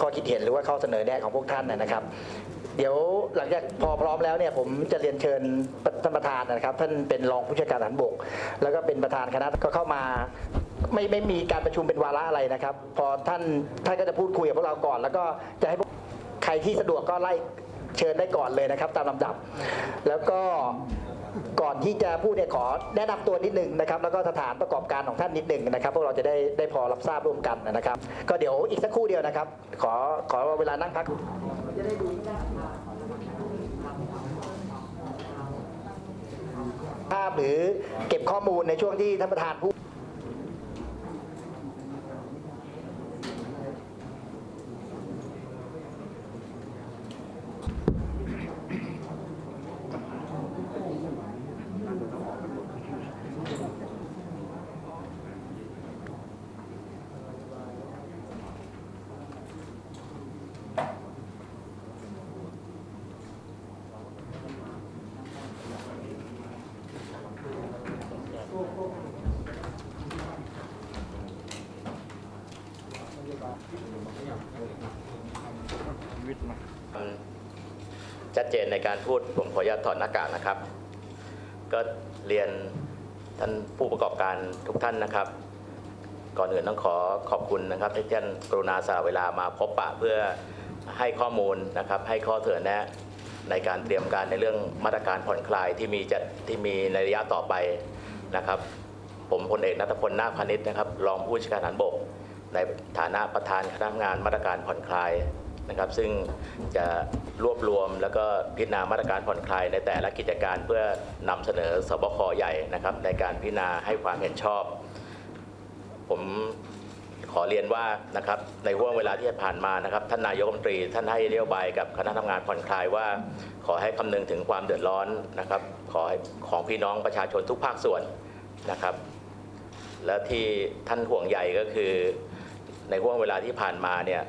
ข้อคิดเห็นหรือว่าข้อเสนอแนะของพวกท่านนะครับ เดี๋ยวหลังจากพอพร้อมแล้วเนี่ยผมจะเรียนเชิญท่านประธานนะครับ ท่านเป็นรองผู้จัดการฐานบก แล้วก็เป็นประธานคณะก็เข้ามาไม่ไม่มีการประชุมเป็นวาระอะไรนะครับ พอท่านท่านก็จะพูดคุยกับพวกเราก่อน แล้วก็จะให้ใครที่สะดวกก็ไล่เชิญได้ก่อนเลยนะครับ ตามลำดับ แล้วก็ ก่อนที่จะพูดเนี่ยขอแนะนำตัวนิดนึงนะครับ แล้วก็สถานประกอบการของท่านนิดนึงนะครับ พวกเราจะได้ได้พอรับทราบร่วมกันนะครับ ก็เดี๋ยวอีกสักครู่เดียวนะครับ ขอขอเวลานั่งพัก ภาพหรือเก็บข้อมูลในช่วงที่ท่านประธานพูด ชัดเจนในการพูดผมขออนุญาตถอดหน้ากากนะครับ ก็เรียนท่านผู้ประกอบการทุกท่านนะครับ ก่อนอื่นต้องขอขอบคุณนะครับที่ท่านกรุณาสละเวลามาพบปะเพื่อให้ข้อมูลนะครับ ให้ข้อเสนอแนะในการเตรียมการในเรื่องมาตรการผ่อนคลายที่มีจะที่มีในระยะต่อไปนะครับ ผมพลเอกนัทพลนาคพานิชนะครับ รองผู้จัดการฐานบก ในฐานะประธานคณะทำงานมาตรการผ่อนคลาย นะครับ ซึ่งจะรวบรวมแล้วก็พิจารณามาตรการผ่อนคลายในแต่ละกิจการเพื่อนำเสนอสบคใหญ่นะครับ ในการพิจารณาให้ความเห็นชอบ ผมขอเรียนว่านะครับในห่วงเวลาที่ผ่านมานะครับ ท่านนายกรัฐมนตรี ท่านให้นโยบายกับคณะทำงานผ่อนคลายว่า ขอให้คำนึงถึงความเดือดร้อนนะครับ ขอของพี่น้องประชาชนทุกภาคส่วนนะครับ และที่ท่านห่วงใยก็คือ ในห่วงเวลาที่ผ่านมาเนี่ย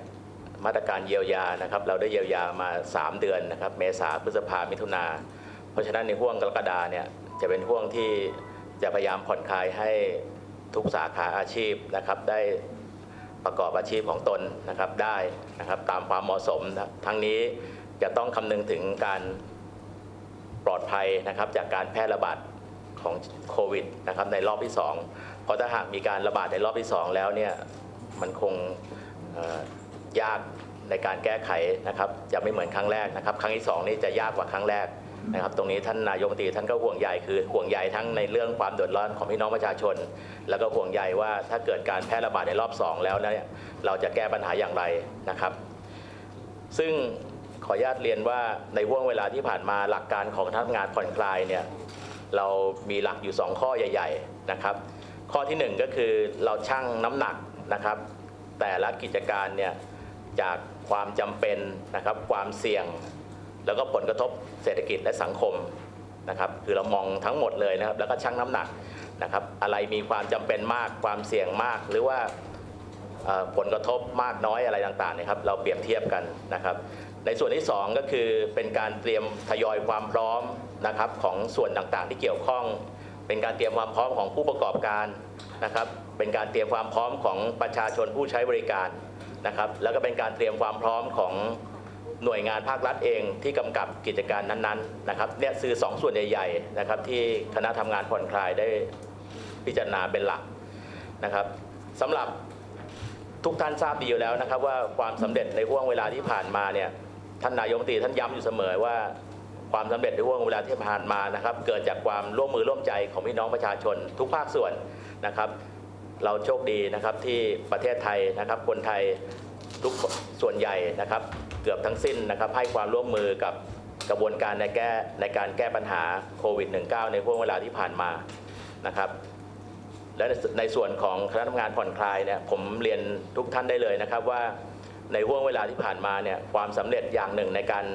มาตรการเยียวยานะครับ เราได้เยียวยามา 3 เดือนนะครับ เมษาพฤษภามิถุนาเพราะฉะนั้นในห่วงกรกฎาเนี่ยจะเป็นห่วงที่จะพยายามผ่อนคลายให้ทุกสาขาอาชีพนะครับได้ประกอบอาชีพของตนนะครับได้นะครับตามความเหมาะสมนะทั้งนี้จะต้องคำนึงถึงการปลอดภัยนะครับจากการแพร่ระบาดของโควิดนะครับในรอบที่ 2 เพราะถ้าหากมีการระบาดในรอบที่ 2 แล้วเนี่ยมันคงเยากในการแก้ไขนะครับจะไม่เหมือนครั้งแรกนะครับ ครั้งที่2นี่จะยากกว่าครั้งแรกนะครับ ตรงนี้ท่านนายกตีท่านก็ห่วงใยคือห่วงใยทั้งในเรื่องความเดือดร้อนของพี่น้องประชาชน แล้วก็ห่วงใยว่าถ้าเกิดการแพร่ระบาดในรอบ 2 แล้วเนี่ยเราจะแก้ปัญหาอย่างไรนะครับ ซึ่งขออนุญาตเรียนว่าในห่วงเวลาที่ผ่านมาหลักการของคณะทำงานผ่อนคลายเนี่ยเรามีหลักอยู่ 2 ข้อใหญ่ ๆนะครับ ข้อทีหนึ่1 ก็คือเราชั่งน้ำหนักนะครับ แต่ละกิจการเนี่ย จากความจำเป็นนะครับ ความเสี่ยง แล้วก็ผลกระทบเศรษฐกิจและสังคมนะครับ คือเรามองทั้งหมดเลยนะครับ แล้วก็ชั่งน้ำหนักนะครับ อะไรมีความจำเป็นมากความเสี่ยงมาก หรือว่าผลกระทบมากน้อยอะไรต่างๆนะครับ เราเปรียบเทียบกันนะครับ ในส่วนที่ 2 ก็คือเป็นการเตรียมทยอยความพร้อมนะครับของส่วนต่างๆที่เกี่ยวข้อง เป็นการเตรียมความพร้อมของผู้ประกอบการนะครับ เป็นการเตรียมความพร้อมของประชาชนผู้ใช้บริการ นะครับแล้วก็เป็นการเตรียมความพร้อมของหน่วยงานภาครัฐเองที่กำกับกิจการนั้นๆนะครับเนี่ยคือสองส่วนใหญ่ๆนะครับที่คณะทำงานผ่อนคลายได้พิจารณาเป็นหลักนะครับสำหรับทุกท่านทราบดีอยู่แล้วนะครับ ว่าความสำเร็จในห่วงเวลาที่ผ่านมาเนี่ยท่านนายกรัฐมนตรีท่านย้ำอยู่เสมอว่าความสำเร็จในห่วงเวลาที่ผ่านมานะครับ เกิดจากความร่วมมือร่วมใจของพี่น้องประชาชนทุกภาคส่วนนะครับ เราโชคดีนะครับที่ประเทศไทยนะครับคนไทยทุกส่วนใหญ่นะครับ เกือบทั้งสิ้นนะครับให้ความร่วมมือกับกระบวนการในแก้ในการแก้ปัญหาโควิด -19 ในห่วงเวลาที่ผ่านมานะครับและในส่วนของคณะทำงานผ่อนคลายเนี่ยผมเรียนทุกท่านได้เลยนะครับว่าในห่วงเวลาที่ผ่านมาเนี่ยความสำเร็จอย่างหนึ่งในการ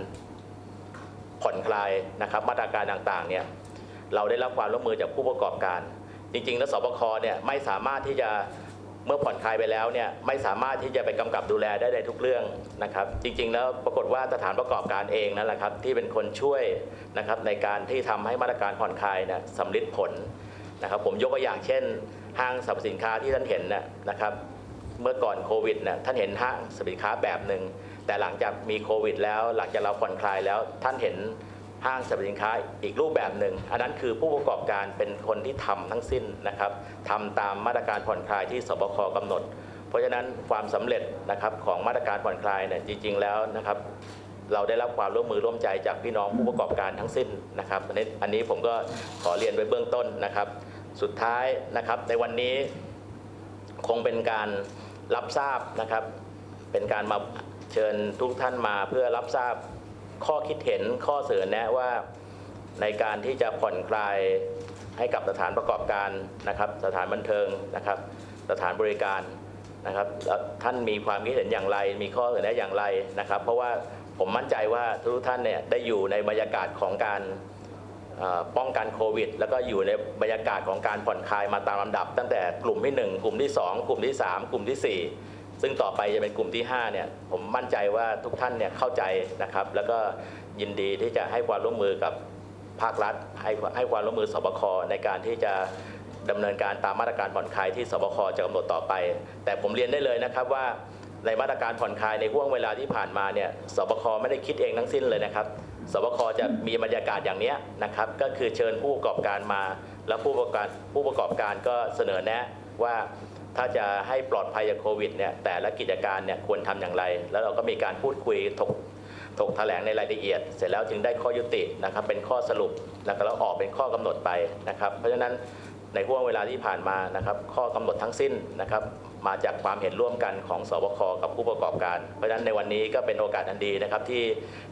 ผ่อนคลายนะครับมาตรการต่างๆเนี่ยเราได้รับความร่วมมือจากผู้ประกอบการ จริงๆ แล้วสบคเนี่ยไม่สามารถที่จะเมื่อผ่อนคลายไปแล้วเนี่ยไม่สามารถที่จะไปกำกับดูแลได้ในทุกเรื่องนะครับ จริงๆ แล้วปรากฏว่าสถานประกอบการเองนั่นแหละครับที่เป็นคนช่วยนะครับในการที่ทำให้มาตรการผ่อนคลายเนี่ยสำลิดผลนะครับ ผมยกตัวอย่างเช่น ห้างสรรพสินค้าที่ท่านเห็นน่ะนะครับ เมื่อก่อนโควิดเนี่ยท่านเห็นห้างสรรพสินค้าแบบหนึ่งแต่หลังจากมีโควิด แล้วหลังจากเราผ่อนคลายแล้วท่านเห็น ห้างสรรพสินค้าอีกรูปแบบหนึ่ง อันนั้นคือผู้ประกอบการเป็นคนที่ทำทั้งสิ้นนะครับทำตามมาตรการผ่อนคลายที่สบคกำหนด เพราะฉะนั้นความสำเร็จนะครับของมาตรการผ่อนคลายเนี่ยจริง ๆ แล้วนะครับเราได้รับความร่วมมือร่วมใจจากพี่น้องผู้ประกอบการทั้งสิ้นนะครับอันนี้อันนี้ผมก็ขอเรียนไว้เบื้องต้นนะครับ สุดท้ายนะครับในวันนี้คงเป็นการรับทราบนะครับ เป็นการมาเชิญทุกท่านมาเพื่อรับทราบ ข้อคิดเห็นข้อเสนอแนะว่าในการที่จะผ่อนคลายให้กับสถานประกอบการนะครับ สถานบันเทิงนะครับ สถานบริการนะครับท่านมีความคิดเห็นอย่างไร มีข้อเสนอแนะอย่างไรนะครับ เพราะว่าผมมั่นใจว่าทุกท่านเนี่ยได้อยู่ในบรรยากาศของการป้องกันโควิด แล้วก็อยู่ในบรรยากาศของการผ่อนคลายมาตามลำดับ ตั้งแต่กลุ่มที่ 1 กลุ่มที่ 2 กลุ่มที่ 3 กลุ่มทีสี่4 ซึ่งต่อไปจะเป็นกลุ่มที่5เนี่ยผมมั่นใจว่าทุกท่านเนี่ยเข้าใจนะครับ แล้วก็ยินดีที่จะให้ความร่วมมือกับภาครัฐ ให้ให้ความร่วมมือสบคในการที่จะดำเนินการตามมาตรการผ่อนคลายที่สบคจะกำหนดต่อไป แต่ผมเรียนได้เลยนะครับว่าในมาตรการผ่อนคลายในห่วงเวลาที่ผ่านมาเนี่ยสบคไม่ได้คิดเองทั้งสิ้นเลยนะครับสบคจะมีบรรยากาศอย่างนี้นะครับ ก็คือเชิญผู้ประกอบการมา แล้วผู้ประกอบการผู้ประกอบการก็เสนอแนะว่า ถ้าจะให้ปลอดภัยจากโควิดเนี่ยแต่ละกิจการเนี่ยควรทำอย่างไร แล้วเราก็มีการพูดคุยถกถกแถลงในรายละเอียด เสร็จแล้วจึงได้ข้อยุตินะครับเป็นข้อสรุปแล้วก็แล้วออกเป็นข้อกำหนดไปนะครับเพราะฉะนั้นในห่วงเวลาที่ผ่านมานะครับข้อกำหนดทั้งสิ้นนะครับมาจากความเห็นร่วมกันของสบคกับผู้ประกอบการ เพราะฉะนั้นในวันนี้ก็เป็นโอกาสอันดีนะครับที่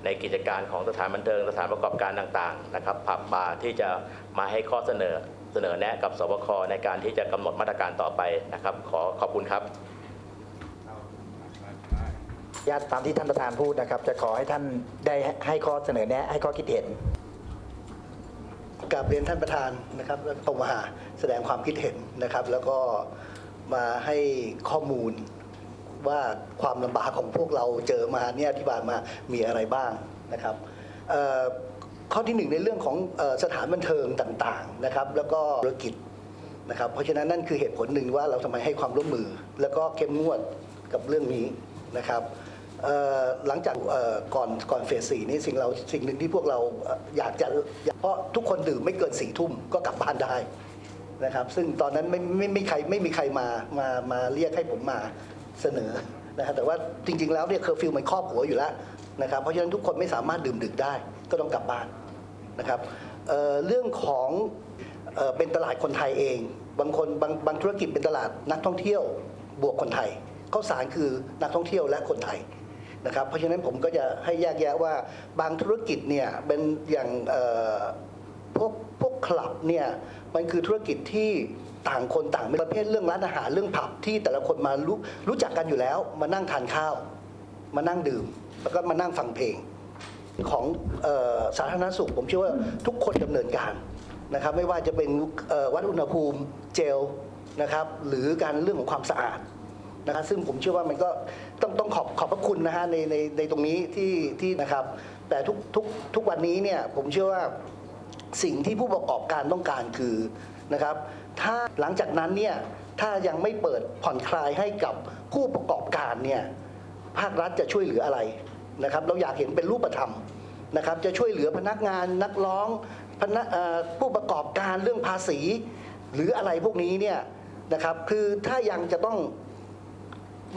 ในกิจการของสถานบันเทิงสถานประกอบการต่างๆนะครับผับบาร์ที่จะมาให้ข้อเสนอ เสนอแนะกับสบคในการที่จะกำหนดมาตรการต่อไปนะครับ ขอขอบคุณครับญาติตามที่ท่านประธานพูดนะครับ จะขอให้ท่านได้ให้ข้อเสนอแนะให้ข้อคิดเห็นกราบเรียนท่านประธานนะครับแล้วก็มาแสดงความคิดเห็นนะครับ แล้วก็มาให้ข้อมูลว่าความลำบากของพวกเราเจอมาเนี่ยที่ผ่านมามีอะไรบ้างนะครับเอ่อ ข้อที่หนึ่งในเรื่องของสถานบันเทิงต่างๆนะครับแล้วก็ธุรกิจนะครับเพราะฉะนั้นนั่นคือเหตุผลหนึ่งว่าเราทำไมให้ความร่วมมือ แล้วก็เข้มงวดกับเรื่องนี้นะครับหลังจากก่อนก่อนเฟสสี่นี่สิ่งเราสิ่งหนึ่งที่พวกเราอยากจะเพราะทุกคนดื่มไม่เกินสี่ทุ่มก็กลับบ้านได้นะครับ ซึ่งตอนนั้นไม่ไม่ไม่ใครไม่มีใครมามามาเรียกให้ผมมาเสนอนะครับแต่ว่าจริง ๆ แล้วเนี่ยเคอร์ฟิวมันครอบหัวอยู่แล้วนะครับเพราะฉะนั้นทุกคนไม่สามารถดื่มดึกได้ ก็ต้องกลับบ้านนะครับเเรื่องของเออเป็นตลาดคนไทยเอง บางคนบางบางธุรกิจเป็นตลาดนักท่องเที่ยวบวกคนไทยข้าวสารคือนักท่องเที่ยวและคนไทยนะครับเพราะฉะนั้นผมก็จะให้แยกแยะว่าบางธุรกิจเนี่ยเป็นอย่างพวกพวกคลับเนี่ยมันคือธุรกิจที่ต่างคนต่างประเภทเรื่องร้านอาหารเรื่องผับที่แต่ละคนมารู้รู้จักกันอยู่แล้ว มานั่งทานข้าว มานั่งดื่ม แล้วก็มานั่งฟังเพลง ของออสาธารณสุข ผมเชื่อว่าทุกคนดำเนินการนะครับ ไม่ว่าจะเป็นวัดอุณหภูมิเจลนะครับ หรือการเรื่องของความสะอาดนะครับซึ่งผมเชื่อว่ามันก็ต้องต้องขอบขอบพระคุณนะฮะในในในตรงนี้ที่ที่นะครับ แต่ทุกทุกทุกวันนี้เนี่ยผมเชื่อว่าสิ่งที่ผู้ประกอบการต้องการคือนะครับ ถ้าหลังจากนั้นเนี่ยถ้ายังไม่เปิดผ่อนคลายให้กับผู้ประกอบการเนี่ยภาครัฐจะช่วยเหลืออะไร นะครับเราอยากเห็นเป็นรูปธรรมนะครับจะช่วยเหลือพนักงานนักร้องพนักผู้ประกอบการเรื่องภาษี หรืออะไรพวกนี้เนี่ยนะครับคือถ้ายังจะต้อง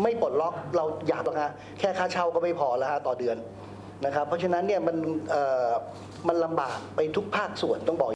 ไม่ปลดล็อกเราอยากหรอกฮะแค่ค่าเช่าก็ไม่พอแล้วฮะต่อเดือนนะครับเพราะฉะนั้นเนี่ยมันมันลำบากไปทุกภาคส่วนต้องบอก